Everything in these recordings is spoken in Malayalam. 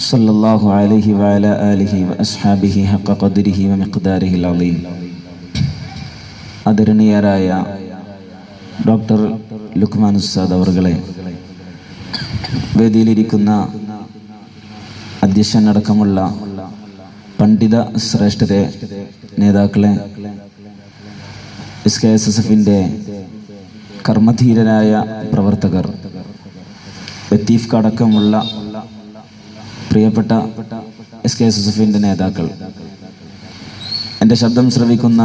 صلى الله عليه وعلى آله وأصحابه حق قدره ومقداره العظيم ആദരണീയരായ ഡോക്ടർ ലുക്മാൻ ഉസ്താദ് അവറുകളെ വേദിയിലിരിക്കുന്ന അധ്യക്ഷനടക്കമുള്ള പണ്ഡിത ശ്രേഷ്ഠരെ നേതാക്കളെ എസ് കെ എസ് എസ് എഫിൻ്റെ കർമ്മധീരരായ പ്രവർത്തകർ ലത്തീഫ് അടക്കമുള്ള പ്രിയപ്പെട്ട എസ് കെ എസ് നേതാക്കൾ. എന്റെ ശബ്ദം ശ്രവിക്കുന്ന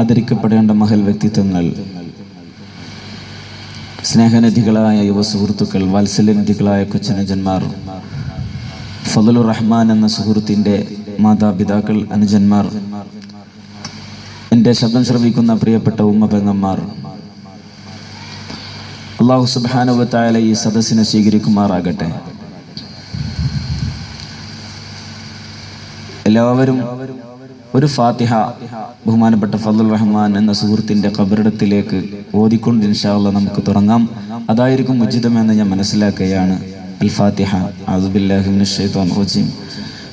ആദരിക്കപ്പെടേണ്ട മഹൽ വ്യക്തിത്വങ്ങൾ. സ്നേഹനിധികളായ യുവ സുഹൃത്തുക്കൾ വാത്സല്യനിധികളായ കൊച്ചനുജന്മാർ ഫതുലുർ റഹ്മാൻ എന്ന സുഹൃത്തിന്റെ മാതാപിതാക്കൾ അനുജന്മാർ എന്റെ ശബ്ദം ശ്രവിക്കുന്ന പ്രിയപ്പെട്ട ഉമ്മ പെങ്ങന്മാർ അള്ളാഹു സുബാനുവത്തായ ഈ സദസ്സിനെ സ്വീകരിക്കുമാറാകട്ടെ. എല്ലാവരും ഒരു ഫാത്തിഹ ബഹുമാനപ്പെട്ട ഫضل റഹ്മാൻ എന്ന സുഹൃത്തിന്റെ കബറിടത്തിലേക്ക് ഓതിക്കൊണ്ട് ഇൻഷാല്ല നമുക്ക് തുടങ്ങാം. അതായിരിക്കും ഉചിതമെന്ന് ഞാൻ മനസ്സിലാക്കുകയാണ്. അൽ ഫാത്തിഹ അസുബില്ലാഹി മിനശ്ശൈത്വാൻ റജീം.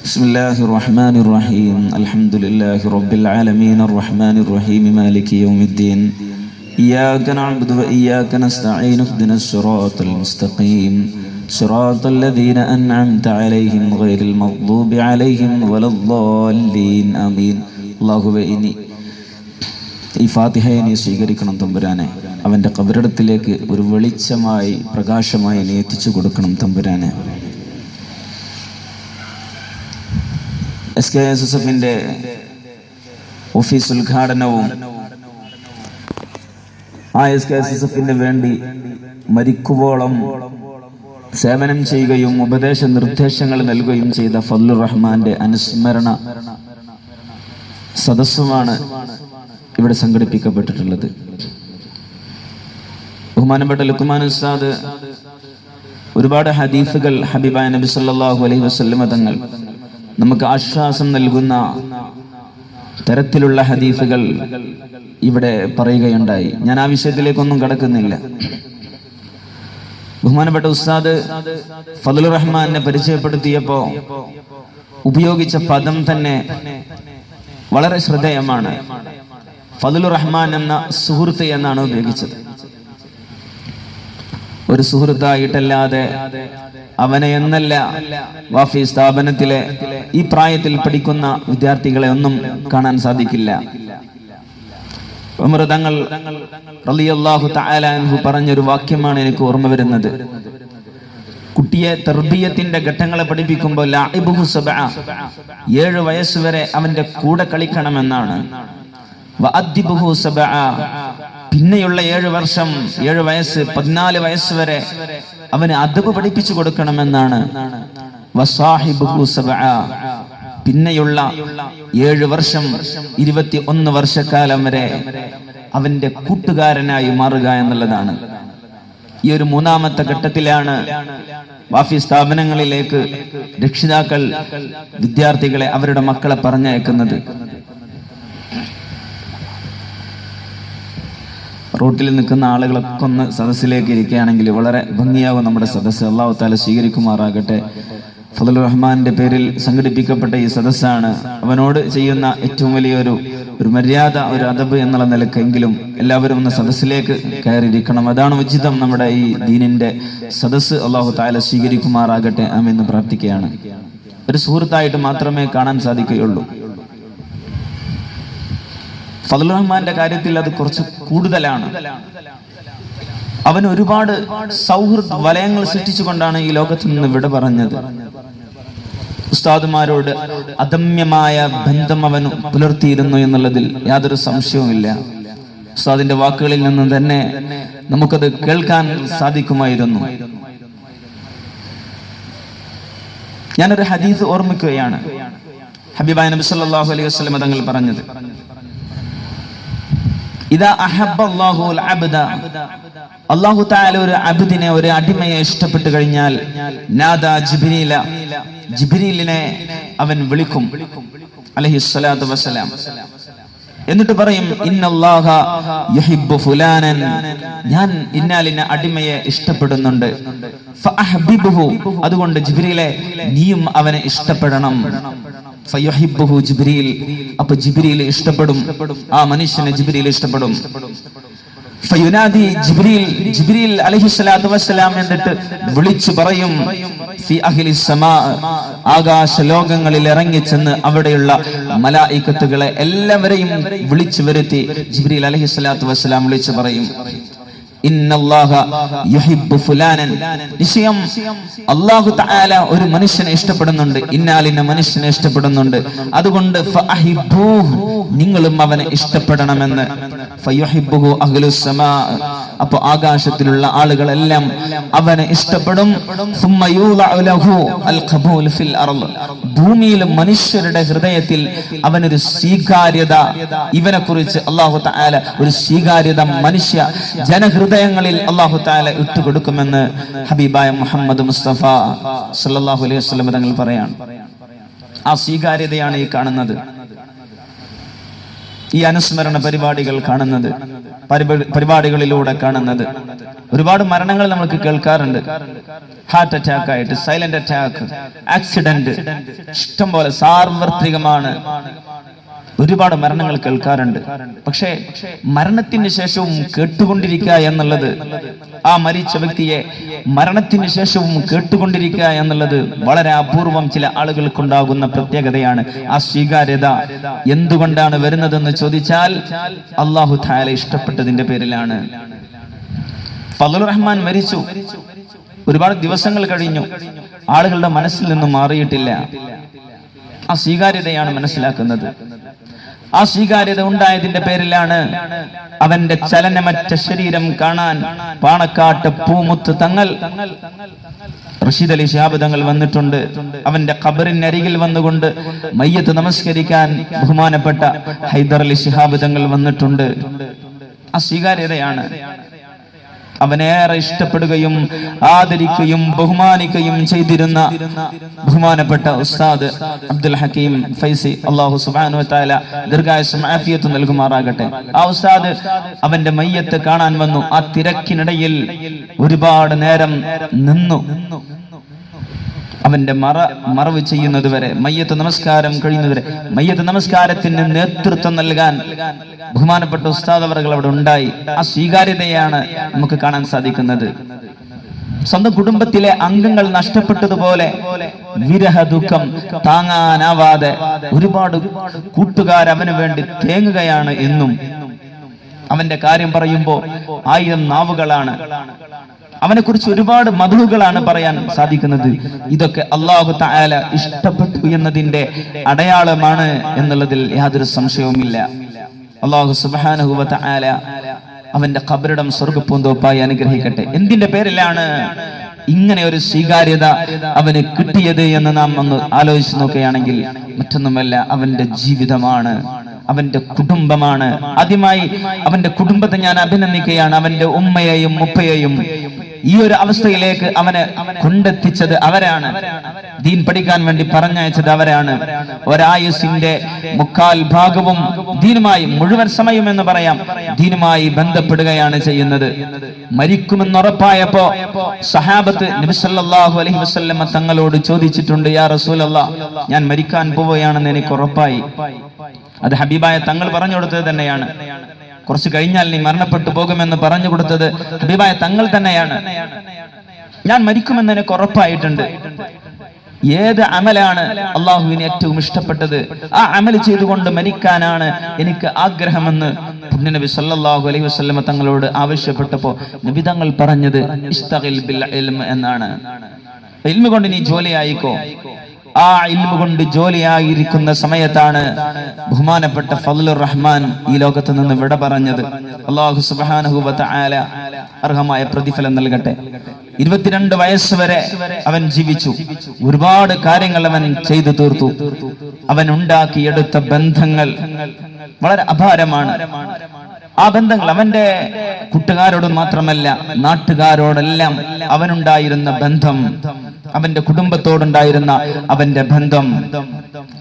بسم الله الرحمن الرحيم الحمد لله رب العالمين الرحمن الرحيم مالك يوم الدين إياك نعبد وإياك نستعين اهدنا الصراط المستقيم صراط الذين أنعمت عليهم غير المغضوب عليهم ولا الضالين آمين الله ഇനി ഈ ഫാത്തിഹയെ നീ സ്വീകരിക്കണം തമ്പുരാനെ അവൻ്റെ കബറിടത്തിലേക്ക് ഒരു വെളിച്ചമായി പ്രകാശമായി നീ എത്തിച്ചു കൊടുക്കണം തമ്പുരാനെ എസ് കെ എസ് എസ് എഫിൻ്റെ ഓഫീസ് ഉദ്ഘാടനവും ആ എസ് കെ എസ് എസ് എഫിന് വേണ്ടി മരിക്കുവോളം സേവനം ചെയ്യുകയും ഉപദേശ നിർദ്ദേശങ്ങൾ നൽകുകയും ചെയ്ത ഫല്ലു റഹ്മാന്റെ അനുസ്മരണ സദസ്സുമാണ് ഇവിടെ സംഘടിപ്പിക്കപ്പെട്ടിട്ടുള്ളത്. ബഹുമാനപ്പെട്ട ലുക്കുമാൻ ഉസ്താദ് ഒരുപാട് ഹദീഫുകൾ ഹബീബായ നബി സല്ലാഹു അലൈഹി വസല്ലമ തങ്ങൾ നമുക്ക് ആശ്വാസം നൽകുന്ന തരത്തിലുള്ള ഹദീഫുകൾ ഇവിടെ പറയുകയുണ്ടായി. ഞാൻ ആ വിഷയത്തിലേക്കൊന്നും കടക്കുന്നില്ല. ബഹുമാനപ്പെട്ട ഉസ്താദ് ഫതുൽ റഹ്മാനെ പരിചയപ്പെടുത്തിയപ്പോ ഉപയോഗിച്ച പദം തന്നെ വളരെ ശ്രദ്ധേയമാണ്. ഫതുൽ റഹ്മാൻ എന്ന സുഹൃത്ത് എന്നാണ് ഉപയോഗിച്ചത്. ഒരു സുഹൃത്തായിട്ടല്ലാതെ അവനെ എന്നല്ല വാഫി സ്ഥാപനത്തിലെ ഈ പ്രായത്തിൽ പഠിക്കുന്ന വിദ്യാർത്ഥികളെ ഒന്നും കാണാൻ സാധിക്കില്ല. തങ്ങൾ അൻഹു പറഞ്ഞൊരു വാക്യമാണ് എനിക്ക് ഓർമ്മ വരുന്നത്. കുട്ടിയെ തെർബിയത്തിന്റെ ഘട്ടങ്ങളെ പഠിപ്പിക്കുമ്പോൾ ലാഇബുഹു സബ്അ ഏഴ് വയസ്സ് വരെ അവന്റെ കൂടെ കളിക്കണമെന്നാണ്. വഅദ്ദിബുഹു സബഅ പിന്നെയുള്ള ഏഴ് വർഷം ഏഴ് വയസ്സ് പതിനാല് വയസ്സ് വരെ അവന് അദബ് പഠിപ്പിച്ചു കൊടുക്കണമെന്നാണ്. വസാഹിബുഹു പിന്നെയുള്ള ഏഴ് വർഷം ഇരുപത്തി ഒന്ന് വർഷക്കാലം വരെ അവന്റെ കൂട്ടുകാരനായി മാറുക എന്നുള്ളതാണ്. ഈ ഒരു മൂന്നാമത്തെ ഘട്ടത്തിലാണ് വാഫി സ്ഥാപനങ്ങളിലേക്ക് രക്ഷിതാക്കൾ വിദ്യാർത്ഥികളെ അവരുടെ മക്കളെ പറഞ്ഞയക്കുന്നത്. റോട്ടിൽ നിൽക്കുന്ന ആളുകളൊക്കെ ഒന്ന് സദസ്സിലേക്ക് ഇരിക്കുകയാണെങ്കിൽ വളരെ ഭംഗിയാവും നമ്മുടെ സദസ്സ്. അള്ളാഹു താല സ്വീകരിക്കുമാറാകട്ടെ. ഫതുൽ റഹ്മാന്റെ പേരിൽ സംഘടിപ്പിക്കപ്പെട്ട ഈ സദസ്സാണ് അവനോട് ചെയ്യുന്ന ഏറ്റവും വലിയൊരു ഒരു മര്യാദ ഒരു അതബ് എന്നുള്ള നിലക്കെങ്കിലും എല്ലാവരും ഒന്ന് സദസ്സിലേക്ക് കയറിയിരിക്കണം. അതാണ് ഉചിതം നമ്മുടെ ഈ ദീനിന്റെ സദസ്സ്. അള്ളാഹു താല സ്വീകരിക്കുമാറാകട്ടെ. എന്ന് പ്രാർത്ഥിക്കുകയാണ്. ഒരു സുഹൃത്തായിട്ട് മാത്രമേ കാണാൻ സാധിക്കുകയുള്ളൂ. ഫതുൽ റഹ്മാന്റെ കാര്യത്തിൽ അത് കുറച്ച് കൂടുതലാണ്. അവൻ ഒരുപാട് സൗഹൃദ വലയങ്ങൾ സൃഷ്ടിച്ചുകൊണ്ടാണ് ഈ ലോകത്ത് നിന്ന് വിട പറഞ്ഞത്. ഉസ്താദുമാരോട് അദമ്യമായ ബന്ധം അവൻ പുലർത്തിയിരുന്നു എന്നുള്ളതിൽ യാതൊരു സംശയവുമില്ല. ഉസ്താദിന്റെ വാക്കുകളിൽ നിന്ന് തന്നെ നമുക്കത് കേൾക്കാൻ സാധിക്കുമായിരുന്നു. ഞാനൊരു ഹദീസ് ഓർമ്മിക്കുകയാണ്. ഹബീബായ നബി സല്ലല്ലാഹു അലൈഹി വസല്ലം തങ്ങൾ പറഞ്ഞത്. ഇതാ അഹബ്ബല്ലാഹു അബ്ദ അല്ലാഹു തആല ഒരു അബുദിനെ ഒരു അടിമയെ ഇഷ്ടപ്പെട്ടു കഴിഞ്ഞാൽ നാദാ ജിബ്രീല. ജിബ്രീലിനെ അവൻ വിളിക്കും. അലഹി സ്വലാത്തു വസ്സലാം. എന്നിട്ട് പറയും യഹിബ്ബു ഫുലാനൻ. ഞാൻ ഇന്നാലിന് അടിമയെ ഇഷ്ടപ്പെടുന്നുണ്ട്. അതുകൊണ്ട് ജിബ്രീലെ നീയും അവനെ ഇഷ്ടപ്പെടണം. ഫയുഹിബ്ബുഹു ജിബ്രീൽ. അപ്പൊ ജിബ്രീൽ ഇഷ്ടപ്പെടും. ആ മനുഷ്യനെ ജിബ്രീൽ ഇഷ്ടപ്പെടും. ഫയുനാദി ജിബ്രീൽ ജിബ്രീൽ അലൈഹിസ്സലാത്തു വസ്സലാം എന്നിട്ട് വിളിച്ചു പറയും ഫി അഹ്ലി സമാ ആകാശ ലോകങ്ങളിൽ ഇറങ്ങി ചെന്ന് അവിടെയുള്ള മലായിക്കത്തുകളെ എല്ലാവരെയും വിളിച്ചു വരുത്തി ജിബ്രീൽ അലൈഹിസ്സലാത്തു വസ്സലാം വിളിച്ചു പറയും. നിശ്ചയം അല്ലാഹു തആല ഒരു മനുഷ്യനെ ഇഷ്ടപ്പെടുന്നുണ്ട്. ഇന്നാലിന്ന മനുഷ്യനെ ഇഷ്ടപ്പെടുന്നുണ്ട്. അതുകൊണ്ട് നിങ്ങളും അവനെ ഇഷ്ടപ്പെടണമെന്ന്. അപ്പോൾ ആകാശത്തിലുള്ള ആളുകളെല്ലാം അവനെ ഇഷ്ടപ്പെടും. ഖബൂൽ ഫിൽ അർൾ ഭൂമിയിലും മനുഷ്യരുടെ ഹൃദയത്തിൽ അവനൊരു സ്വീകാര്യത ഇവനെ കുറിച്ച് അള്ളാഹു താല ഒരു സ്വീകാര്യത മനുഷ്യ ജനഹൃദയങ്ങളിൽ അള്ളാഹു താല ഇട്ടുകൊടുക്കുമെന്ന് ഹബീബായ മുഹമ്മദ് മുസ്തഫ അലൈഹി വസല്ലം തങ്ങൾ പറയാണ്. ആ സ്വീകാര്യതയാണ് ഈ കാണുന്നത്. ഈ അനുസ്മരണ പരിപാടികൾ കാണുന്നത് പരിപാ- പരിപാടികളിലൂടെ കാണുന്നത്. ഒരുപാട് മരണങ്ങൾ നമുക്ക് കേൾക്കാറുണ്ട്. ഹാർട്ട് അറ്റാക്ക് ആയിട്ട് സൈലന്റ് അറ്റാക്ക് ആക്സിഡന്റ് ഇഷ്ടം പോലെ സാർവത്രികമാണ്. ഒരുപാട് മരണങ്ങൾ കേൾക്കാറുണ്ട്. പക്ഷേ മരണത്തിന് ശേഷവും കേട്ടുകൊണ്ടിരിക്കുക എന്നുള്ളത് ആ മരിച്ച വ്യക്തിയെ മരണത്തിന് ശേഷവും കേട്ടുകൊണ്ടിരിക്കുക എന്നുള്ളത് വളരെ അപൂർവം ചില ആളുകൾക്കുണ്ടാകുന്ന പ്രത്യേകതയാണ്. ആ സ്വീകാര്യത എന്തുകൊണ്ടാണ് വരുന്നതെന്ന് ചോദിച്ചാൽ അള്ളാഹു താല ഇഷ്ടപ്പെട്ടതിന്റെ പേരിലാണ്. ഫضل റഹ്മാൻ മരിച്ചു. ഒരുപാട് ദിവസങ്ങൾ കഴിഞ്ഞു. ആളുകളുടെ മനസ്സിൽ നിന്ന് മാറിയിട്ടില്ല. ആ സ്വീകാര്യതയാണ് മനസ്സിലാക്കുന്നത്. ആ സ്വീകാര്യത ഉണ്ടായതിന്റെ പേരിലാണ് അവന്റെ ചലനമറ്റ ശരീരം കാണാൻ പാണക്കാട്ട് പൂമുത്ത് തങ്ങൾ. റഷീദ് അലി ശിഹാബ് തങ്ങൾ വന്നിട്ടുണ്ട്. അവന്റെ ഖബറിനരികിൽ വന്നുകൊണ്ട് മയ്യത്ത് നമസ്കരിക്കാൻ ബഹുമാനപ്പെട്ട ഹൈദർ അലി ശിഹാബ് തങ്ങൾ വന്നിട്ടുണ്ട്. ആ സ്വീകാര്യതയാണ് അവനേറെ ഇഷ്ടപ്പെടുകയും ആദരിക്കുകയും ബഹുമാനിക്കുകയും ചെയ്തിരുന്ന ബഹുമാനപ്പെട്ട ഉസ്താദ് അബ്ദുൽ ഹക്കീം ഫൈസി. അള്ളാഹു സുബാനു താല ദീർഘായുസും ആഫിയത്തും നൽകുമാറാകട്ടെ. ആ ഉസ്താദ് അവന്റെ മയ്യത്ത് കാണാൻ വന്നു. ആ തിരക്കിനിടയിൽ ഒരുപാട് നേരം നിന്നു. അവന്റെ മറ മറവ് ചെയ്യുന്നതുവരെ മയ്യത്ത് നമസ്കാരം കഴിയുന്നതുവരെ മയ്യത്ത് നമസ്കാരത്തിന് നേതൃത്വം നൽകാൻ ബഹുമാനപ്പെട്ട ഉസ്താദ് അവർ അവിടെ ഉണ്ടായി. ആ സ്വീകാര്യതയാണ് നമുക്ക് കാണാൻ സാധിക്കുന്നത്. സ്വന്തം കുടുംബത്തിലെ അംഗങ്ങൾ നഷ്ടപ്പെട്ടതുപോലെ വിരഹ ദുഃഖം താങ്ങാനാവാതെ ഒരുപാട് കൂട്ടുകാർ അവന് വേണ്ടി തേങ്ങുകയാണ് എന്നും അവന്റെ കാര്യം പറയുമ്പോ ആയിരം നാവുകളാണ്. അവനെ കുറിച്ച് ഒരുപാട് മധുകളാണ് പറയാൻ സാധിക്കുന്നത്. ഇതൊക്കെ അള്ളാഹു തായാല ഇഷ്ടപ്പെട്ടു എന്നതിന്റെ അടയാളമാണ് എന്നുള്ളതിൽ യാതൊരു സംശയവുമില്ല. അള്ളാഹു സുബാനുഹുവ തായാല അവന്റെ കബരിടം സ്വർഗപ്പൂന്തോപ്പായി അനുഗ്രഹിക്കട്ടെ. എന്തിന്റെ പേരിലാണ് ഇങ്ങനെ ഒരു സ്വീകാര്യത അവന് കിട്ടിയത് എന്ന് നാം ഒന്ന് ആലോചിച്ച് നോക്കുകയാണെങ്കിൽ മറ്റൊന്നുമല്ല അവന്റെ ജീവിതമാണ് അവന്റെ കുടുംബമാണ്. ആദ്യമായി അവന്റെ കുടുംബത്തെ ഞാൻ അഭിനന്ദിക്കുകയാണ് അവന്റെ ഉമ്മയെയും മുപ്പയെയും ഈ ഒരു അവസ്ഥയിലേക്ക് അവനെ കൊണ്ടെത്തിച്ചത് അവരാണ്. ദീൻ പഠിക്കാൻ വേണ്ടി പറഞ്ഞയച്ചത് അവരാണ്. ഒരായുസിന്റെ മുക്കാൽ ഭാഗവും ദീനുമായി മുഴുവൻ സമയം എന്ന് പറയാം. ദീനുമായി ബന്ധപ്പെടുകയാണ് ചെയ്യുന്നത്. മരിക്കുമെന്ന് മരിക്കുമെന്നുറപ്പായപ്പോ സഹാബത്ത് നബിസല്ലാഹു അലഹി വസല്ലമ തങ്ങളോട് ചോദിച്ചിട്ടുണ്ട് യാ റസൂലല്ലാ ഞാൻ മരിക്കാൻ പോവുകയാണെന്ന് എനിക്ക് ഉറപ്പായി. അത് ഹബീബായ തങ്ങൾ പറഞ്ഞു കൊടുത്തത് തന്നെയാണ്. കുറച്ച് കഴിഞ്ഞാൽ നീ മരണപ്പെട്ടു പോകുമെന്ന് പറഞ്ഞു കൊടുത്തത് ഹബീബായ തങ്ങൾ തന്നെയാണ്. ഞാൻ മരിക്കുമെന്ന് എനിക്ക് ഉറപ്പായിട്ടുണ്ട്. ഏത് അമലാണ് അള്ളാഹുവിന് ഏറ്റവും ഇഷ്ടപ്പെട്ടത്? ആ അമൽ ചെയ്തുകൊണ്ട് മരിക്കാനാണ് എനിക്ക് ആഗ്രഹമെന്ന് പുണ്യനബി സല്ലല്ലാഹു അലൈഹി വസല്ലമ തങ്ങളോട് ആവശ്യപ്പെട്ടപ്പോ നബി തങ്ങൾ പറഞ്ഞത് ഇസ്തഗിൽ ബിൽ എന്നാണ്. ഇൽമ കൊണ്ട് നീ ജോലിയായിക്കോ? ആ ഇൽമ കൊണ്ട് ജോലിയായിരിക്കുന്ന സമയത്താണ് ബഹുമാനപ്പെട്ട ഫലുർ റഹ്മാൻ ഈ ലോകത്ത് നിന്ന് വിട പറഞ്ഞത്. അള്ളാഹു സുബ്ഹാനഹു ആല അർഹമായ പ്രതിഫലം നൽകട്ടെ. ഇരുപത്തിരണ്ട് വയസ്സ് വരെ അവൻ ജീവിച്ചു. ഒരുപാട് കാര്യങ്ങൾ അവൻ ചെയ്തു തീർത്തു. അവൻ ഉണ്ടാക്കിയെടുത്ത ബന്ധങ്ങൾ വളരെ അപാരമാണ്. ആ ബന്ധങ്ങൾ അവന്റെ കൂട്ടുകാരോട് മാത്രമല്ല നാട്ടുകാരോടെല്ലാം അവനുണ്ടായിരുന്ന ബന്ധം അവന്റെ കുടുംബത്തോടുണ്ടായിരുന്ന അവന്റെ ബന്ധം.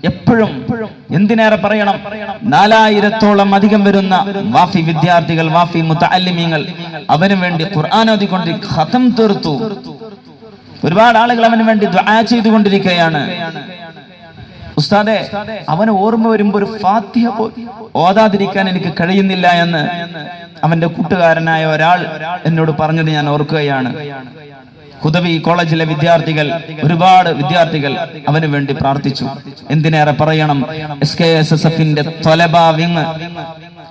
എപ്പോഴും എന്തിനേറെ പറയണം? നാലായിരത്തോളം അധികം വരുന്ന വാഫി വിദ്യാർത്ഥികൾ വാഫി മുത്തല്ലിമീങ്ങൾ അവന് വേണ്ടി ഖുർആൻ ഓതിക്കൊണ്ട് ഖതം തീർത്തു. ഒരുപാട് ആളുകൾ അവന് വേണ്ടി ചെയ്തുകൊണ്ടിരിക്കുകയാണ്. ഉസ്താദെ അവന് ഓർമ്മ വരുമ്പോ ഒരു ഫാത്തിഹ ഓതാതിരിക്കാൻ എനിക്ക് കഴിയുന്നില്ല എന്ന് അവന്റെ കൂട്ടുകാരനായ ഒരാൾ എന്നോട് പറഞ്ഞത് ഞാൻ ഓർക്കുകയാണ്. ഹുദവി കോളേജിലെ വിദ്യാർത്ഥികൾ ഒരുപാട് വിദ്യാർത്ഥികൾ അവന് വേണ്ടി പ്രാർത്ഥിച്ചു. എന്തിനേറെ പറയണം? എസ് കെ എസ് എസ് എഫിന്റെ തൊലഭാവിങ്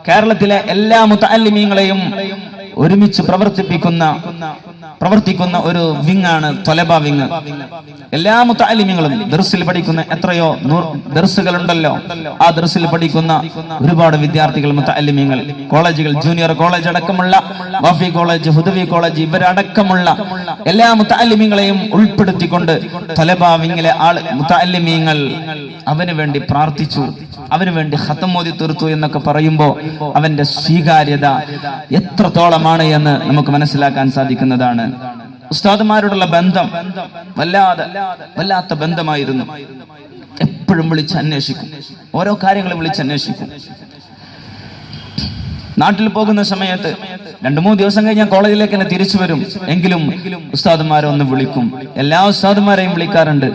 കേരളത്തിലെ എല്ലാ മുത്തല്ലിമീങ്ങളെയും ഒരുമിച്ച് പ്രവർത്തിപ്പിക്കുന്ന പ്രവർത്തിക്കുന്ന ഒരു വിങ് ആണ് തൊലബ വിങ് എല്ലാ മുത്താലിമ്യങ്ങളും ദർസിൽ പഠിക്കുന്ന എത്രയോ ദർസുകളുണ്ടല്ലോ. ആ ദർസിൽ പഠിക്കുന്ന ഒരുപാട് വിദ്യാർത്ഥികൾ മുത്താലിമ്യങ്ങൾ കോളേജുകൾ ജൂനിയർ കോളേജ് അടക്കമുള്ള വഫി കോളേജ് ഹുദവി കോളേജ് ഇവരടക്കമുള്ള എല്ലാ മുത്താലിമ്യങ്ങളെയും ഉൾപ്പെടുത്തിക്കൊണ്ട് തൊലബ വിങ്ങിലെ ആൾ മുത്താലിമ്യങ്ങൾ അവന് വേണ്ടി പ്രാർത്ഥിച്ചു. അവന് വേണ്ടി ഹത്തം മോദി തീർത്തു എന്നൊക്കെ പറയുമ്പോൾ അവന്റെ സ്വീകാര്യത എത്രത്തോളമാണ് എന്ന് നമുക്ക് മനസ്സിലാക്കാൻ സാധിക്കുന്നതാണ്. ഉസ്താദുമാരോടുള്ള ബന്ധം വല്ലാതെ വല്ലാത്ത ബന്ധമായിരുന്നു. എപ്പോഴും വിളിച്ച് അന്വേഷിക്കും. ഓരോ കാര്യങ്ങളും വിളിച്ച് അന്വേഷിക്കും. നാട്ടിൽ പോകുന്ന സമയത്ത് രണ്ടു മൂന്ന് ദിവസം കഴിഞ്ഞ് ഞാൻ കോളേജിലേക്ക് തന്നെ തിരിച്ചു വരും. എങ്കിലും ഉസ്താദുമാരെ ഒന്ന് വിളിക്കും. എല്ലാ ഉസ്താദുമാരെയും വിളിക്കാറുണ്ട്.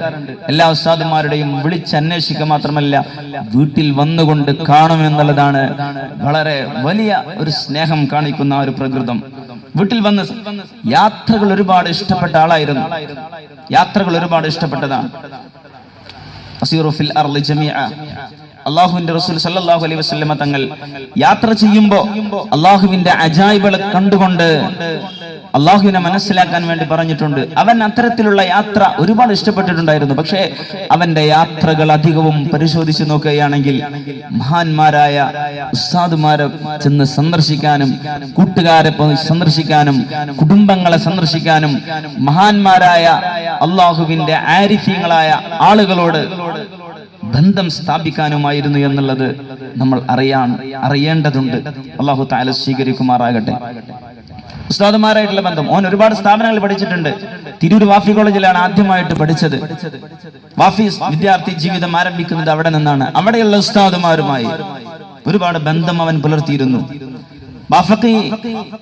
എല്ലാ ഉസ്താദുമാരുടെയും വിളിച്ച് അന്വേഷിക്കുക മാത്രമല്ല വീട്ടിൽ വന്നുകൊണ്ട് കാണുമെന്നുള്ളതാണ് വളരെ വലിയ ഒരു സ്നേഹം കാണിക്കുന്ന ഒരു പ്രകൃതം. വീട്ടിൽ വന്ന് യാത്രകൾ ഒരുപാട് ഇഷ്ടപ്പെട്ട ആളായിരുന്നു. യാത്രകൾ ഒരുപാട് ഇഷ്ടപ്പെട്ടതാണ്. അള്ളാഹുവിന്റെ റസൂൽ സല്ലാഹു അലൈഹി വസ്ലമ തങ്ങൾ യാത്ര ചെയ്യുമ്പോ അള്ളാഹുവിന്റെ അജായിബുകൾ കണ്ടുകൊണ്ട് അള്ളാഹുവിനെ മനസ്സിലാക്കാൻ വേണ്ടി പറഞ്ഞിട്ടുണ്ട്. അവൻ അത്തരത്തിലുള്ള യാത്ര ഒരുപാട് ഇഷ്ടപ്പെട്ടിട്ടുണ്ടായിരുന്നു. പക്ഷേ അവന്റെ യാത്രകൾ അധികവും പരിശോധിച്ചു നോക്കുകയാണെങ്കിൽ മഹാന്മാരായ ഉസ്താദുമാരെ ചെന്ന് സന്ദർശിക്കാനും കൂട്ടുകാരെ സന്ദർശിക്കാനും കുടുംബങ്ങളെ സന്ദർശിക്കാനും മഹാന്മാരായ അള്ളാഹുവിന്റെ ആരിഫ്യങ്ങളായ ആളുകളോട് ബന്ധം സ്ഥാപിക്കാനുമായിരുന്നു എന്നുള്ളത് നമ്മൾ അറിയാൻ അറിയേണ്ടതുണ്ട്. അള്ളാഹു താല സ്വീകരിക്കുമാറാകട്ടെ. ഉസ്താദുമാരായിട്ടുള്ള ബന്ധം. ഓൻ ഒരുപാട് സ്ഥാപനങ്ങൾ പഠിച്ചിട്ടുണ്ട്. തിരൂർ വാഫി കോളേജിലാണ് ആദ്യമായിട്ട് പഠിച്ചത്. വാഫി വിദ്യാർത്ഥി ജീവിതം ആരംഭിക്കുന്നത് അവിടെ നിന്നാണ്. അവിടെയുള്ള ഉസ്താദുമാരുമായി ഒരുപാട് ബന്ധം അവൻ പുലർത്തിയിരുന്നു. ബാഫക്കി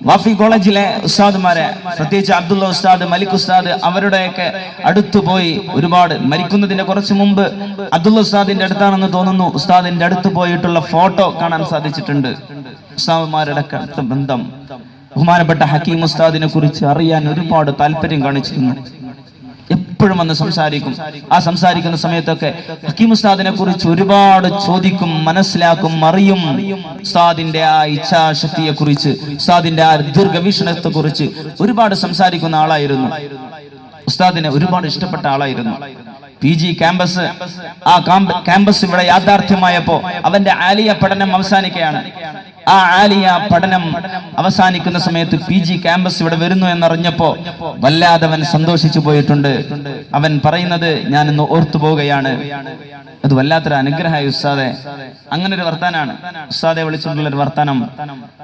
വാഫി കോളേജിലെ ഉസ്താദുമാരെ പ്രത്യേകിച്ച് അബ്ദുള്ള ഉസ്താദ് മലിക് ഉസ്താദ് അവരുടെയൊക്കെ അടുത്തു പോയി ഒരുപാട് മരിക്കുന്നതിന്റെ കുറച്ച് മുമ്പ് അബ്ദുള്ള ഉസ്താദിന്റെ അടുത്താണെന്ന് തോന്നുന്നു. ഉസ്താദിന്റെ അടുത്ത് പോയിട്ടുള്ള ഫോട്ടോ കാണാൻ സാധിച്ചിട്ടുണ്ട്. ഉസ്താദുമാരുടെ ബന്ധം. ബഹുമാനപ്പെട്ട ഹക്കീം ഉസ്താദിനെ കുറിച്ച് അറിയാൻ ഒരുപാട് താല്പര്യം കാണിച്ചിരുന്നു. എപ്പോഴും വന്ന് സംസാരിക്കും. ആ സംസാരിക്കുന്ന സമയത്തൊക്കെ ഹക്കീം ഉസ്താദിനെ കുറിച്ച് ഒരുപാട് ചോദിക്കും മനസ്സിലാക്കും അറിയും. ഉസ്താദിന്റെ ആ ഇച്ഛാശക്തിയെ കുറിച്ച് ഉസ്താദിന്റെ ആ ദീർഘവീക്ഷണത്തെ കുറിച്ച് ഒരുപാട് സംസാരിക്കുന്ന ആളായിരുന്നു. ഉസ്താദിനെ ഒരുപാട് ഇഷ്ടപ്പെട്ട ആളായിരുന്നു. പി ജി ക്യാമ്പസ് ആ ക്യാമ്പസ് ഇവിടെ യാഥാർത്ഥ്യമായപ്പോ അവന്റെ ആലിയ പഠനം അവസാനിക്കുകയാണ്. ആ ആലിയ പഠനം അവസാനിക്കുന്ന സമയത്ത് പി ജി ക്യാമ്പസ് ഇവിടെ വരുന്നു എന്നറിഞ്ഞപ്പോ വല്ലാതെ അവൻ സന്തോഷിച്ചു പോയിട്ടുണ്ട്. അവൻ പറയുന്നത് ഞാൻ ഇന്ന് ഓർത്തു പോവുകയാണ്. അത് വല്ലാത്തൊരു അനുഗ്രഹമായി ഉസ്താദെ. അങ്ങനെ ഒരു വർത്താനാണ്. ഉസ്താദെ വിളിച്ചിട്ടുള്ള ഒരു വർത്താനം.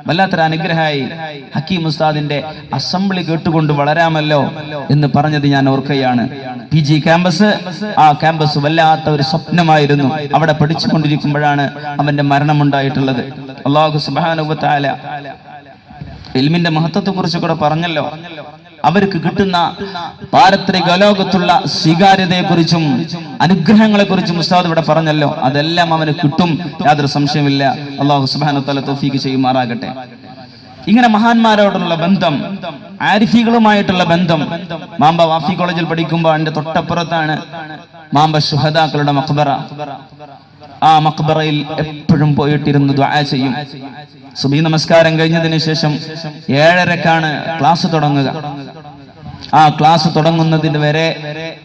വല്ലാത്തൊരു അനുഗ്രഹമായി ഹക്കീം ഉസ്താദിന്റെ അസംബ്ലി കേട്ടുകൊണ്ട് വളരാമല്ലോ എന്ന് പറഞ്ഞത് ഞാൻ ഓർക്കുകയാണ്. P G campus. ആ ക്യാമ്പസ് വല്ലാത്ത ഒരു സ്വപ്നമായിരുന്നു. അവിടെ പഠിച്ചുകൊണ്ടിരിക്കുമ്പോഴാണ് അവന്റെ മരണമുണ്ടായിട്ടുള്ളത്. അള്ളാഹു സുബാനുവത്താല ഇൽമിന്റെ മഹത്വത്തെ കുറിച്ച് കൂടെ പറഞ്ഞല്ലോ. അവർക്ക് കിട്ടുന്ന പാരത്രിക ലോകത്തുള്ള സ്വീകാര്യതയെ കുറിച്ചും അനുഗ്രഹങ്ങളെ കുറിച്ചും ഉസ്താദ് ഇവിടെ പറഞ്ഞല്ലോ. അതെല്ലാം അവന് കിട്ടും. യാതൊരു സംശയമില്ല അള്ളാഹു സുബാനു തല തോഫീക്ക് ചെയ്യുമാറാകട്ടെ. ഇങ്ങനെ മഹാന്മാരോടുള്ള ബന്ധം ആരിഫികളുമായിട്ടുള്ള ബന്ധം മാമ്പ വാഫി കോളേജിൽ പഠിക്കുമ്പോൾ എന്റെ തൊട്ടപ്പുറത്താണ് മാമ്പ ശുഹദാക്കളുടെ മക്ബറ. ആ മക്ബറയിൽ എപ്പോഴും പോയിട്ടിരുന്ന് ചെയ്യും. സുബി നമസ്കാരം കഴിഞ്ഞതിന് ശേഷം ഏഴരക്കാണ് ക്ലാസ് തുടങ്ങുക. ആ ക്ലാസ് തുടങ്ങുന്നതിന് വരെ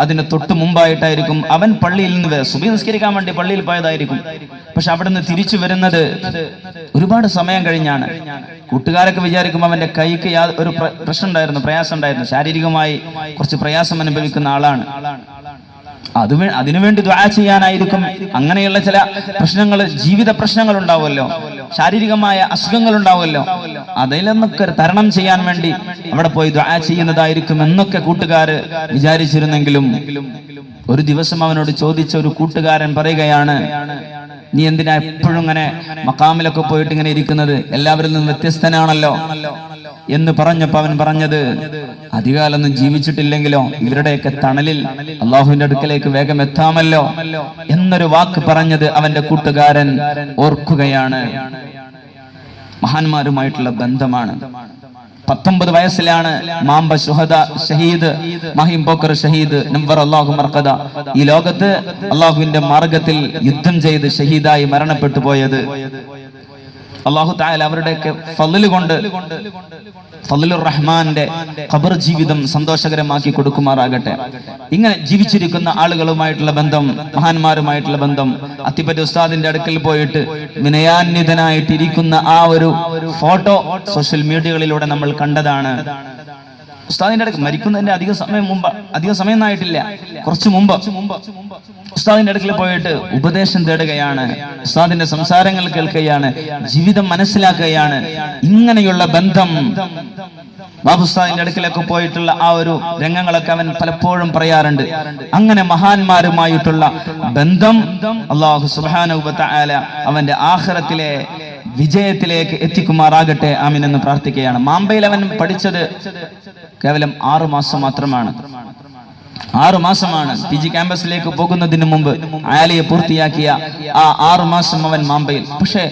അതിന് തൊട്ട് മുമ്പായിട്ടായിരിക്കും അവൻ പള്ളിയിൽ നിന്ന് സുബി നിസ്കരിക്കാൻ വേണ്ടി പള്ളിയിൽ പോയതായിരിക്കും. പക്ഷെ അവിടെ നിന്ന് തിരിച്ചു വരുന്നത് ഒരുപാട് സമയം കഴിഞ്ഞാണ്. കൂട്ടുകാരൊക്കെ വിചാരിക്കും അവന്റെ കൈക്ക് ഒരു പ്ര- പ്രശ്നം ഉണ്ടായിരുന്നു പ്രയാസം ഉണ്ടായിരുന്നു ശാരീരികമായി കുറച്ച് പ്രയാസം അനുഭവിക്കുന്ന ആളാണ്. അത് അതിനുവേണ്ടി ദ്വാ ചെയ്യാനായിരിക്കും. അങ്ങനെയുള്ള ചില പ്രശ്നങ്ങൾ ജീവിത പ്രശ്നങ്ങൾ ഉണ്ടാവുമല്ലോ. ശാരീരികമായ അസുഖങ്ങൾ ഉണ്ടാവുമല്ലോ അതിലൊന്നൊക്കെ തരണം ചെയ്യാൻ വേണ്ടി അവിടെ പോയി ദ്വാ ചെയ്യുന്നതായിരിക്കും എന്നൊക്കെ കൂട്ടുകാര് വിചാരിച്ചിരുന്നെങ്കിലും ഒരു ദിവസം അവനോട് ചോദിച്ച ഒരു കൂട്ടുകാരൻ പറയുകയാണ് നീ എന്തിനാ എപ്പോഴും ഇങ്ങനെ മക്കാമിലൊക്കെ പോയിട്ട് ഇങ്ങനെ ഇരിക്കുന്നത്? എല്ലാവരിൽ നിന്നും വ്യത്യസ്തനാണല്ലോ. എന്ന് പറഞ്ഞപ്പോ അവൻ പറഞ്ഞത് അധികാലൊന്നും ജീവിച്ചിട്ടില്ലെങ്കിലോ? ഇവരുടെയൊക്കെ തണലിൽ അള്ളാഹുവിന്റെ അടുക്കലേക്ക് വേഗം എത്താമല്ലോ? എന്നൊരു വാക്ക് പറഞ്ഞത് അവന്റെ കൂട്ടുകാരൻ ഓർക്കുകയാണ്. മഹാന്മാരുമായിട്ടുള്ള ബന്ധമാണ്. പത്തൊമ്പത് വയസ്സിലാണ് മാമ്പ സുഹദ ഷഹീദ് മഹിം പോക്കർ ഷഹീദ് നമ്പർ അള്ളാഹു മർക്കദ ഈ ലോകത്ത് അള്ളാഹുവിന്റെ മാർഗത്തിൽ യുദ്ധം ചെയ്ത് ഷഹീദായി മരണപ്പെട്ടു പോയത്. അള്ളാഹു തായാൽ അവരുടെയൊക്കെ ഫലിൽ കൊണ്ട് ഫضലുർ റഹ്മാന്റെ ഖബർ ജീവിതം സന്തോഷകരമാക്കി കൊടുക്കുമാറാകട്ടെ. ഇങ്ങനെ ജീവിച്ചിരിക്കുന്ന ആളുകളുമായിട്ടുള്ള ബന്ധം മഹാന്മാരുമായിട്ടുള്ള ബന്ധം അത്തിപ്പറ്റ ഉസ്താദിന്റെ അടുക്കൽ പോയിട്ട് വിനയാന്വിതനായിട്ടിരിക്കുന്ന ആ ഒരു ഫോട്ടോ സോഷ്യൽ മീഡിയകളിലൂടെ നമ്മൾ കണ്ടതാണ്. ഉസ്താദിന്റെ അടുക്ക് മരിക്കുന്നതിന്റെ അധിക സമയം മുമ്പ് അധിക സമയം ആയിട്ടില്ല കുറച്ച് മുമ്പ് ഉസ്താദിന്റെ അടുക്കൽ പോയിട്ട് ഉപദേശം തേടുകയാണ് ഉസ്താദിന്റെ സംസാരങ്ങൾ കേൾക്കുകയാണ് ജീവിതം മനസ്സിലാക്കുകയാണ്. ഇങ്ങനെയുള്ള ബന്ധം ബാബുസ്താദിന്റെ അടുക്കലൊക്കെ പോയിട്ടുള്ള ആ ഒരു രംഗങ്ങളൊക്കെ അവൻ പലപ്പോഴും പറയാറുണ്ട്. അങ്ങനെ മഹാന്മാരുമായിട്ടുള്ള ബന്ധം അള്ളാഹു സുബാന അവന്റെ ആഹ്റത്തിലെ വിജയത്തിലേക്ക് എത്തിക്കുമാറാകട്ടെ. ആമീൻ എന്ന് പ്രാർത്ഥിക്കുകയാണ്. മാമ്പയിൽ അവൻ പഠിച്ചത് കേവലം ആറു മാസം മാത്രമാണ്. ആറു മാസമാണ് പി ജി ക്യാമ്പസിലേക്ക് പോകുന്നതിന് മുമ്പ് അയാളിയെ പൂർത്തിയാക്കിയ ആ ആറു മാസം അവൻ മാമ്പയിൽ. പക്ഷേ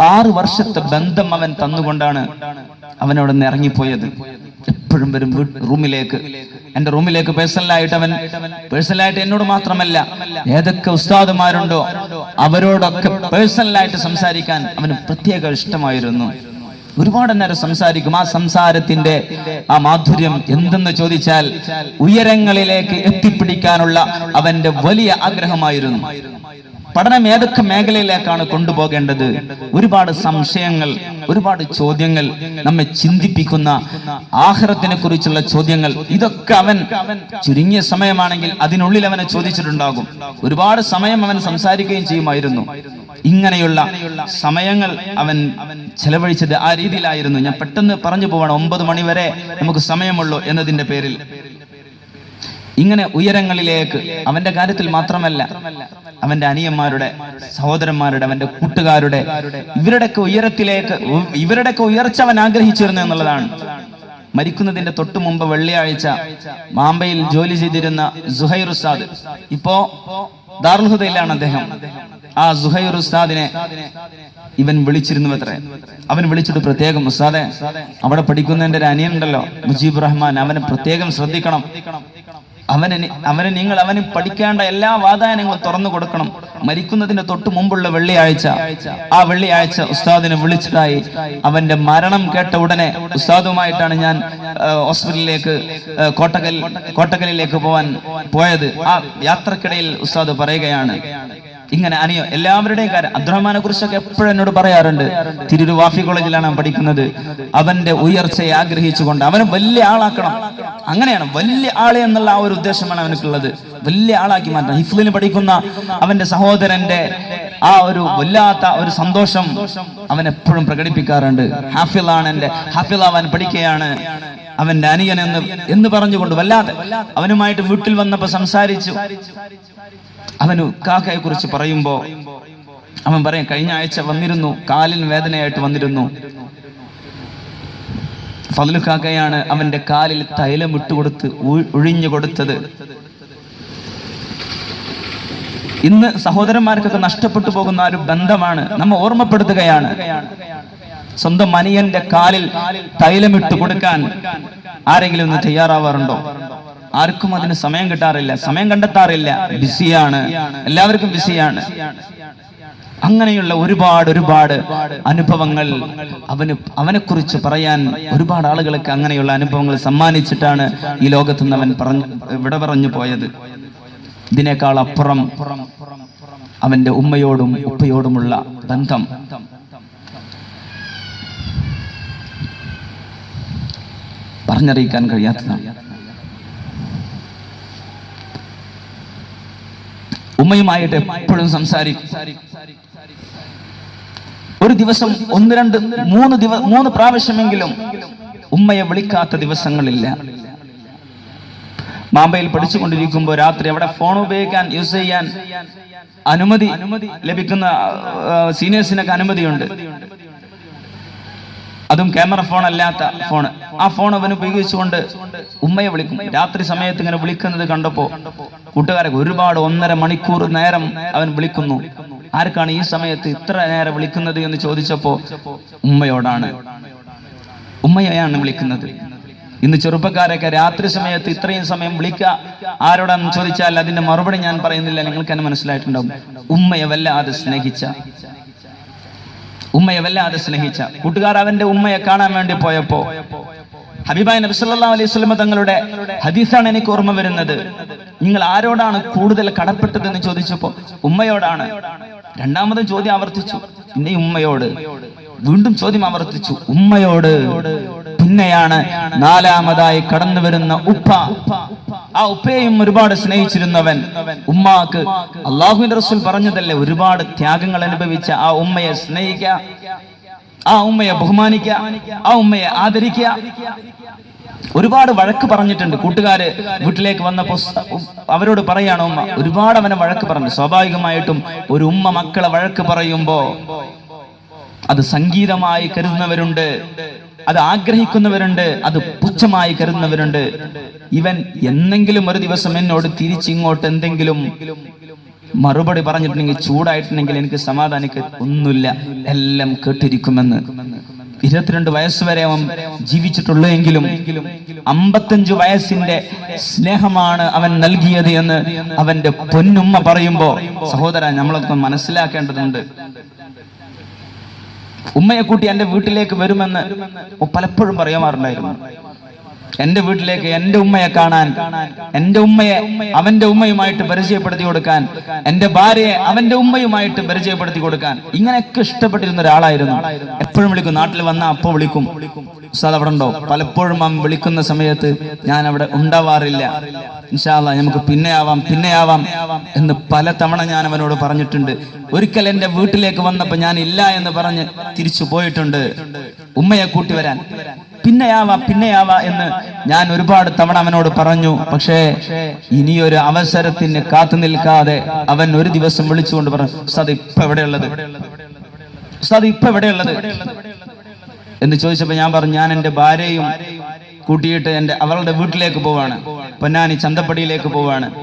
ആറു വർഷത്തെ ബന്ധം അവൻ തന്നുകൊണ്ടാണ് നിന്ന് ഇറങ്ങിപ്പോയത്. എപ്പോഴും വരും റൂമിലേക്ക്. എന്റെ റൂമിലേക്ക് പേഴ്സണലായിട്ട് അവൻ പേഴ്സണലായിട്ട് എന്നോട് മാത്രമല്ല ഏതൊക്കെ ഉസ്താദുമാരുണ്ടോ അവരോടൊക്കെ പേഴ്സണലായിട്ട് സംസാരിക്കാൻ അവന് പ്രത്യേക ഇഷ്ടമായിരുന്നു. ഒരുപാട് നേരം സംസാരിക്കും. ആ സംസാരത്തിന്റെ ആ മാധുര്യം എന്തെന്ന് ചോദിച്ചാൽ ഉയരങ്ങളിലേക്ക് എത്തിപ്പിടിക്കാനുള്ള അവന്റെ വലിയ ആഗ്രഹമായിരുന്നു. പഠനം ഏതൊക്കെ മേഖലയിലേക്കാണ് കൊണ്ടുപോകേണ്ടത്? ഒരുപാട് സംശയങ്ങൾ ഒരുപാട് ചോദ്യങ്ങൾ നമ്മെ ചിന്തിപ്പിക്കുന്ന ആഹാരത്തിനെ കുറിച്ചുള്ള ചോദ്യങ്ങൾ. ഇതൊക്കെ അവൻ ചുരുങ്ങിയ സമയമാണെങ്കിൽ അതിനുള്ളിൽ അവനെ ചോദിച്ചിട്ടുണ്ടാകും. ഒരുപാട് സമയം അവൻ സംസാരിക്കുകയും ചെയ്യുമായിരുന്നു. ഇങ്ങനെയുള്ള സമയങ്ങൾ അവൻ ചെലവഴിച്ചത് ആ രീതിയിലായിരുന്നു. ഞാൻ പെട്ടെന്ന് പറഞ്ഞു പോവാണ് ഒമ്പത് മണി വരെ നമുക്ക് സമയമുള്ളൂ എന്നതിന്റെ പേരിൽ. ഇങ്ങനെ ഉയരങ്ങളിലേക്ക് അവന്റെ കാര്യത്തിൽ മാത്രമല്ല അവന്റെ അനിയന്മാരുടെ സഹോദരന്മാരുടെ അവന്റെ കൂട്ടുകാരുടെ ഇവരുടെയൊക്കെ ഉയരത്തിലേക്ക് ഇവരുടെയൊക്കെ ഉയർച്ച അവൻ ആഗ്രഹിച്ചിരുന്നു എന്നുള്ളതാണ്. മരിക്കുന്നതിന്റെ തൊട്ടു മുമ്പ് വെള്ളിയാഴ്ച മാമ്പയിൽ ജോലി ചെയ്തിരുന്ന സുഹൈർ ഉസ്താദ് ഇപ്പോ ദാർഹതയിലാണ് അദ്ദേഹം. ആ സുഹൈർ ഉസ്താദിനെ ഇവൻ വിളിച്ചിരുന്നു അത്രേ അവൻ വിളിച്ചിട്ട് പ്രത്യേകം ഉസ്താദെ അവിടെ പഠിക്കുന്നതിന്റെ ഒരു അനിയനുണ്ടല്ലോ മുജീബ് റഹ്മാൻ അവനെ പ്രത്യേകം ശ്രദ്ധിക്കണം. അവന് അവനെ നിങ്ങൾ അവന് പഠിക്കേണ്ട എല്ലാ വാതായനങ്ങളും തുറന്നു കൊടുക്കണം. മരിക്കുന്നതിന്റെ തൊട്ട് മുമ്പുള്ള വെള്ളിയാഴ്ച. ആ വെള്ളിയാഴ്ച ഉസ്താദിനെ വിളിച്ചതായി അവന്റെ മരണം കേട്ട ഉടനെ ഉസ്താദുമായിട്ടാണ് ഞാൻ ഹോസ്പിറ്റലിലേക്ക് കോട്ടകൽ കോട്ടകലിലേക്ക് പോവാൻ പോയത്. ആ യാത്രക്കിടയിൽ ഉസ്താദ് പറയുകയാണ് ഇങ്ങനെ അനിയോ എല്ലാവരുടെയും കാര്യം അബ്ദുറഹ്മാനെ കുറിച്ചൊക്കെ എപ്പോഴും എന്നോട് പറയാറുണ്ട്. തിരൂർ വാഫി കോളേജിലാണ് പഠിക്കുന്നത്. അവന്റെ ഉയർച്ചയെ ആഗ്രഹിച്ചുകൊണ്ട് അവനെ വലിയ ആളാക്കണം. അങ്ങനെയാണ് വലിയ ആളെ എന്നുള്ള ആ ഒരു ഉദ്ദേശമാണ് അവനക്കുള്ളത്. വലിയ ആളാക്കി മാറ്റണം. ഹിഫ്ലിന് പഠിക്കുന്ന അവന്റെ സഹോദരന്റെ ആ ഒരു വല്ലാത്ത ഒരു സന്തോഷം അവൻ എപ്പോഴും പ്രകടിപ്പിക്കാറുണ്ട്. ഹാഫിലാണ് എന്റെ ഹാഫിൾ അവൻ പഠിക്കുകയാണ്. അവന്റെ അനിയൻ എന്ന് എന്ന് പറഞ്ഞുകൊണ്ട് വല്ലാതെ അവനുമായിട്ട് വീട്ടിൽ വന്നപ്പോ സംസാരിച്ചു. അവന് കാക്കയെ കുറിച്ച് പറയുമ്പോ അവൻ പറയും കഴിഞ്ഞ ആഴ്ച വന്നിരുന്നു കാലിൽ വേദനയായിട്ട് വന്നിരുന്നു. ഫതിലുക്കാക്കയാണ് കാക്കയാണ് അവന്റെ കാലിൽ തൈലം ഇട്ടുകൊടുത്ത് ഒഴിഞ്ഞു കൊടുത്തത്. ഇന്ന് സഹോദരന്മാർക്കൊക്കെ നഷ്ടപ്പെട്ടു പോകുന്ന ഒരു ബന്ധമാണ് നമ്മ ഓർമ്മപ്പെടുത്തുകയാണ്. സ്വന്തം മനിയന്റെ കാലിൽ തൈലമിട്ട് കൊടുക്കാൻ ആരെങ്കിലും ഒന്ന് തയ്യാറാവാറുണ്ടോ? ആർക്കും അതിന് സമയം കിട്ടാറില്ല. സമയം കണ്ടെത്താറില്ല. ബിസിയാണ്. എല്ലാവർക്കും ബിസിയാണ്. അങ്ങനെയുള്ള ഒരുപാട് ഒരുപാട് അനുഭവങ്ങൾ അവന് അവനെ കുറിച്ച് പറയാൻ ഒരുപാട് ആളുകൾക്ക് അങ്ങനെയുള്ള അനുഭവങ്ങൾ സമ്മാനിച്ചിട്ടാണ് ഈ ലോകത്ത് നിന്ന് അവൻ പറഞ്ഞു ഇവിടെ പറഞ്ഞു പോയത്. ഇതിനേക്കാൾ അപ്പുറം അവന്റെ ഉമ്മയോടും ഉപ്പയോടുമുള്ള ബന്ധം. പറഞ്ഞറിയിക്കാൻ കഴിയാത്തതാണ്. ഉമ്മയുമായിട്ട് എപ്പോഴും സംസാരിക്കും. ഒരു ദിവസം ഒന്ന് രണ്ട് മൂന്ന് ദിവസം മൂന്ന് പ്രാവശ്യമെങ്കിലും ഉമ്മയെ വിളിക്കാത്ത ദിവസങ്ങളില്ല. മാമ്പയിൽ പഠിച്ചുകൊണ്ടിരിക്കുമ്പോൾ രാത്രി അവിടെ ഫോൺ ഉപയോഗിക്കാൻ യൂസ് ചെയ്യാൻ അനുമതി ലഭിക്കുന്ന സീനിയേഴ്സിനൊക്കെ അനുമതിയുണ്ട്. അതും ക്യാമറ ഫോൺ അല്ലാത്ത ഫോൺ. ആ ഫോൺ അവൻ ഉപയോഗിച്ചുകൊണ്ട് ഉമ്മയെ വിളിക്കും. രാത്രി സമയത്ത് ഇങ്ങനെ വിളിക്കുന്നത് കണ്ടപ്പോ കൂട്ടുകാരെ ഒരുപാട് ഒന്നര മണിക്കൂർ നേരം അവൻ വിളിക്കുന്നു. ആർക്കാണ് ഈ സമയത്ത് ഇത്ര നേരം വിളിക്കുന്നത് എന്ന് ചോദിച്ചപ്പോ ഉമ്മയോടാണ്. ഉമ്മയെയാണ് വിളിക്കുന്നത്. ഇന്ന് ചെറുപ്പക്കാരൊക്കെ രാത്രി സമയത്ത് ഇത്രയും സമയം വിളിക്ക. ആരോടാണെന്ന് ചോദിച്ചാൽ അതിന്റെ മറുപടി ഞാൻ പറയുന്നില്ല. നിങ്ങൾക്ക് തന്നെ മനസ്സിലായിട്ടുണ്ടാവും. ഉമ്മയെ വല്ലാതെ സ്നേഹിച്ച ഉമ്മയെ വല്ലാതെ സ്നേഹിച്ച കൂട്ടുകാർ അവന്റെ ഉമ്മയെ കാണാൻ വേണ്ടി പോയപ്പോ ഹബീബായ് നബി സല്ലല്ലാഹു അലൈഹി സ്വലമ തങ്ങളുടെ ഹദീസാണ് എനിക്ക് ഓർമ്മ വരുന്നത്. നിങ്ങൾ ആരോടാണ് കൂടുതൽ കടപ്പെട്ടതെന്ന് ചോദിച്ചപ്പോ ഉമ്മയോടാണ്. രണ്ടാമതും ചോദ്യം ആവർത്തിച്ചു. പിന്നെ ഉമ്മയോട്. വീണ്ടും ചോദ്യം ആവർത്തിച്ചു. ഉമ്മയോട്. പിന്നെയാണ് നാലാമതായി കടന്നു വരുന്ന ഉപ്പ. ആ ഉപ്പയെയും ഒരുപാട് സ്നേഹിച്ചിരുന്നവൻ ഉമ്മാക്ക് അള്ളാഹുവിന്റെ റസൂൽ പറഞ്ഞതല്ലേ ഒരുപാട് ത്യാഗങ്ങൾ അനുഭവിച്ച ആ ഉമ്മയെ സ്നേഹിക്കുക ആ ഉമ്മയെ ബഹുമാനിക്കുക ആ ഉമ്മയെ ആദരിക്കുക. ഒരുപാട് വഴക്ക് പറഞ്ഞിട്ടുണ്ട്. കൂട്ടുകാര് വീട്ടിലേക്ക് വന്നപ്പോ അവരോട് പറയാണ് ഉമ്മ ഒരുപാട് അവനെ വഴക്ക് പറഞ്ഞു സ്വാഭാവികമായിട്ടും ഒരു ഉമ്മ മക്കളെ വഴക്ക് പറയുമ്പോ അത് സംഗീതമായി കരുതുന്നവരുണ്ട്. അത് ആഗ്രഹിക്കുന്നവരുണ്ട് അത് പുച്ഛമായി കരുതുന്നവരുണ്ട്. ഇവൻ എന്നെങ്കിലും ഒരു ദിവസം എന്നോട് തിരിച്ചിങ്ങോട്ട് എന്തെങ്കിലും മറുപടി പറഞ്ഞിട്ടുണ്ടെങ്കിൽ ചൂടായിട്ടുണ്ടെങ്കിൽ എനിക്ക് സമാധാനിക്ക ഒന്നുമില്ല. എല്ലാം കേട്ടിരിക്കുമെന്ന്. ഇരുപത്തിരണ്ട് വയസ്സ് വരെ അവൻ ജീവിച്ചിട്ടുള്ളൂ എങ്കിലും അമ്പത്തഞ്ചു വയസ്സിന്റെ സ്നേഹമാണ് അവൻ നൽകിയത് എന്ന് അവന്റെ പൊന്നുമ്മ പറയുമ്പോ സഹോദര നമ്മളൊക്കെ മനസ്സിലാക്കേണ്ടതുണ്ട്. ഉമ്മയെ കൂട്ടി എന്റെ വീട്ടിലേക്ക് വരുമെന്ന് പലപ്പോഴും പറയാറുണ്ടായിരുന്നു. എന്റെ വീട്ടിലേക്ക് എന്റെ ഉമ്മയെ കാണാൻ എന്റെ ഉമ്മയെ അവന്റെ ഉമ്മയുമായിട്ട് പരിചയപ്പെടുത്തി കൊടുക്കാൻ എന്റെ ഭാര്യയെ അവന്റെ ഉമ്മയുമായിട്ട് പരിചയപ്പെടുത്തി കൊടുക്കാൻ ഇങ്ങനെയൊക്കെ ഇഷ്ടപ്പെട്ടിരുന്ന ഒരാളായിരുന്നു. എപ്പോഴും വിളിക്കും നാട്ടിൽ വന്ന അപ്പോ വിളിക്കും. ഉസ്താദ് അവിടെ ഉണ്ടോ പലപ്പോഴും അവൻ വിളിക്കുന്ന സമയത്ത് ഞാൻ അവിടെ ഉണ്ടാവാറില്ല. ഇൻഷാല്ല നമുക്ക് പിന്നെ ആവാം പിന്നെ ആവാം എന്ന് പല തവണ ഞാൻ അവനോട് പറഞ്ഞിട്ടുണ്ട്. ഒരിക്കൽ എന്റെ വീട്ടിലേക്ക് വന്നപ്പോൾ ഞാൻ ഇല്ല എന്ന് പറഞ്ഞ് തിരിച്ചു പോയിട്ടുണ്ട്. ഉമ്മയെ കൂട്ടി വരാൻ. പിന്നെയാവാ പിന്നെയാവാ എന്ന് ഞാൻ ഒരുപാട് തവണ അവനോട് പറഞ്ഞു. പക്ഷേ ഇനിയൊരു അവസരത്തിന് കാത്തു നിൽക്കാതെ അവൻ ഒരു ദിവസം വിളിച്ചുകൊണ്ട് പറഞ്ഞു ഉസ്താദ് ഇപ്പൊ എവിടെയുള്ളത് ഉസ്താദ് ഇപ്പൊ എവിടെയുള്ളത് എന്ന് ചോദിച്ചപ്പോൾ ഞാൻ പറഞ്ഞു ഞാൻ എന്റെ ഭാര്യയും കൂട്ടിയിട്ട് എന്റെ അവളുടെ വീട്ടിലേക്ക് പോവാണ്. പൊന്നാനി ചന്തപ്പടിയിലേക്ക് പോവാണ്.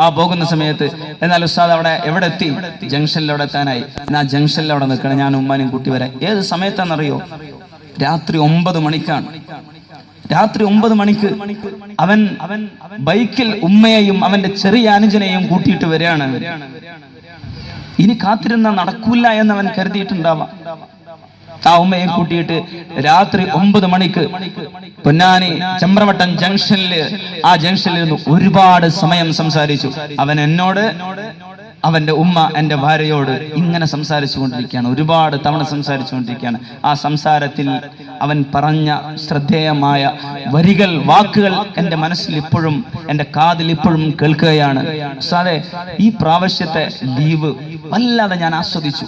ആ പോകുന്ന സമയത്ത് എന്നാൽ ഉസ്താദ് അവിടെ എവിടെ എത്തി? ജംഗ്ഷനിൽ അവിടെ എത്താനായി. ഞാൻ ജംഗ്ഷനിൽ അവിടെ നിൽക്കണം. ഞാൻ ഉമ്മാനും കൂട്ടി വരാം. ഏത് സമയത്താണെന്നറിയോ? രാത്രി ഒമ്പത് മണിക്കാണ്. രാത്രി ഒമ്പത് മണിക്ക് അവൻ അവൻ ബൈക്കിൽ ഉമ്മയെയും അവന്റെ ചെറിയ അനുജനെയും കൂട്ടിയിട്ട് വരികയാണ്. ഇനി കാത്തിരുന്ന നടക്കൂല എന്ന് അവൻ കരുതിയിട്ടുണ്ടാവാം. ആ ഉമ്മയെ കൂട്ടിയിട്ട് രാത്രി ഒമ്പത് മണിക്ക് പൊന്നാനി ചമ്പ്രവട്ടം ജംഗ്ഷനിൽ ആ ജംഗ്ഷനിൽ നിന്ന് ഒരുപാട് സമയം സംസാരിച്ചു. അവൻ എന്നോട് അവന്റെ ഉമ്മ എന്റെ ഭാര്യയോട് ഇങ്ങനെ സംസാരിച്ചു കൊണ്ടിരിക്കുകയാണ് ഒരുപാട് തവണ സംസാരിച്ചു കൊണ്ടിരിക്കുകയാണ് ആ സംസാരത്തിൽ അവൻ പറഞ്ഞ ശ്രദ്ധേയമായ വരികൾ വാക്കുകൾ എന്റെ മനസ്സിൽ ഇപ്പോഴും എന്റെ കാതിൽ ഇപ്പോഴും കേൾക്കുകയാണ്. സാറേ ഈ പ്രാവശ്യത്തെ ലീവ് വല്ലാതെ ഞാൻ ആസ്വദിച്ചു.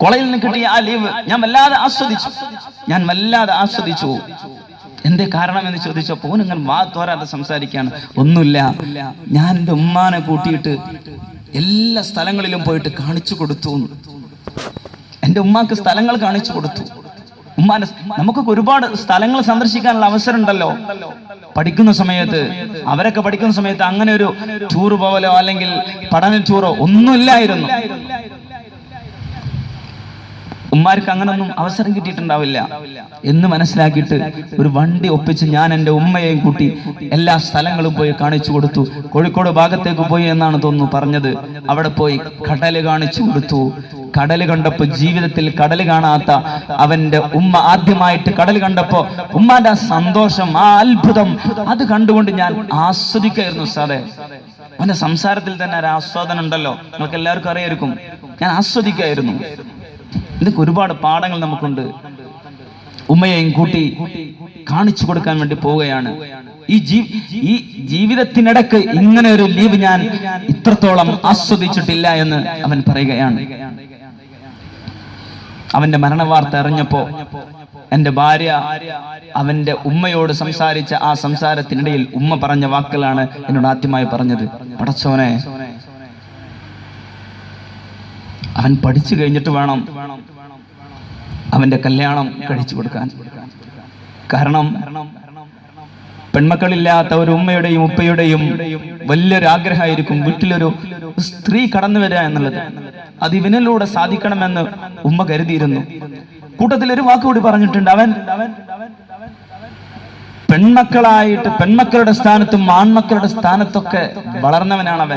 കോളേജിൽ നിന്ന് കിട്ടിയ ആ ലീവ് ഞാൻ വല്ലാതെ ആസ്വദിച്ചു. ഞാൻ വല്ലാതെ ആസ്വദിച്ചു. എന്തേ കാരണം എന്ന് ചോദിച്ചപ്പോൾ നിങ്ങൾ വാ തോരാതെ ഒന്നുമില്ല. ഞാൻ എന്റെ ഉമ്മാനെ കൂട്ടിയിട്ട് എല്ലാ സ്ഥലങ്ങളിലും പോയിട്ട് കാണിച്ചു കൊടുത്തു. എന്റെ ഉമ്മാക്ക് സ്ഥലങ്ങൾ കാണിച്ചു കൊടുത്തു. ഉമ്മാന്റെ നമുക്കൊക്കെ ഒരുപാട് സ്ഥലങ്ങൾ സന്ദർശിക്കാനുള്ള അവസരം ഉണ്ടല്ലോ പഠിക്കുന്ന സമയത്ത് അവരൊക്കെ പഠിക്കുന്ന സമയത്ത് അങ്ങനെ ഒരു ടൂർ പോവലോ അല്ലെങ്കിൽ പഠന ടൂറോ ഒന്നുമില്ലായിരുന്നു. ഉമ്മാർക്ക് അങ്ങനൊന്നും അവസരം കിട്ടിയിട്ടുണ്ടാവില്ല എന്ന് മനസ്സിലാക്കിയിട്ട് ഒരു വണ്ടി ഒപ്പിച്ച് ഞാൻ എന്റെ ഉമ്മയെയും കൂട്ടി എല്ലാ സ്ഥലങ്ങളും പോയി കാണിച്ചു കൊടുത്തു. കോഴിക്കോട് ഭാഗത്തേക്ക് പോയി എന്നാണ് തോന്നുന്നു പറഞ്ഞത്. അവിടെ പോയി കടൽ കാണിച്ചു കൊടുത്തു. കടൽ കണ്ടപ്പോൾ ജീവിതത്തിൽ കടൽ കാണാത്ത അവന്റെ ഉമ്മ ആദ്യമായിട്ട് കടൽ കണ്ടപ്പോൾ ഉമ്മാന്റെ ആ സന്തോഷം ആ അത്ഭുതം അത് കണ്ടുകൊണ്ട് ഞാൻ ആസ്വദിക്കായിരുന്നു സാറേ അവന്റെ സംസാരത്തിൽ തന്നെ ഒരു ആസ്വാദനം ഉണ്ടല്ലോ. നിങ്ങൾക്ക് എല്ലാവർക്കും അറിയായിരിക്കും. ഞാൻ ആസ്വദിക്കായിരുന്നു. ഇതൊക്കെ ഒരുപാട് പാഠങ്ങൾ നമുക്കുണ്ട്. ഉമ്മയെയും കൂട്ടി കാണിച്ചു കൊടുക്കാൻ വേണ്ടി പോവുകയാണ്. ഈ ജീ ഈ ജീവിതത്തിനിടക്ക് ഇങ്ങനെ ഒരു ലീവ് ഞാൻ ഇത്രത്തോളം ആസ്വദിച്ചിട്ടില്ല എന്ന് അവൻ പറയുകയാണ്. അവന്റെ മരണവാർത്ത അറിഞ്ഞപ്പോ എന്റെ ഭാര്യ അവന്റെ ഉമ്മയോട് സംസാരിച്ച ആ സംസാരത്തിനിടയിൽ ഉമ്മ പറഞ്ഞ വാക്കുകളാണ് എന്നോട് ആദ്യമായി പറഞ്ഞത്. പടച്ചോനെ അവൻ പഠിച്ചു കഴിഞ്ഞിട്ട് വേണം അവന്റെ കല്യാണം കഴിച്ചു കൊടുക്കാൻ. കാരണം പെൺമക്കളില്ലാത്ത ഒരു ഉമ്മയുടെയും ഉപ്പയുടെയും വലിയൊരു ആഗ്രഹമായിരിക്കും വീട്ടിലൊരു സ്ത്രീ കടന്നു വരിക എന്നുള്ളത്. അത് ഇവനിലൂടെ സാധിക്കണമെന്ന് ഉമ്മ കരുതിയിരുന്നു. കൂട്ടത്തിൽ ഒരു വാക്കുകൂടി പറഞ്ഞിട്ടുണ്ട്. അവൻ പെൺമക്കളായിട്ട് പെൺമക്കളുടെ സ്ഥാനത്തും ആൺമക്കളുടെ സ്ഥാനത്തൊക്കെ വളർന്നവനാണ് അവൻ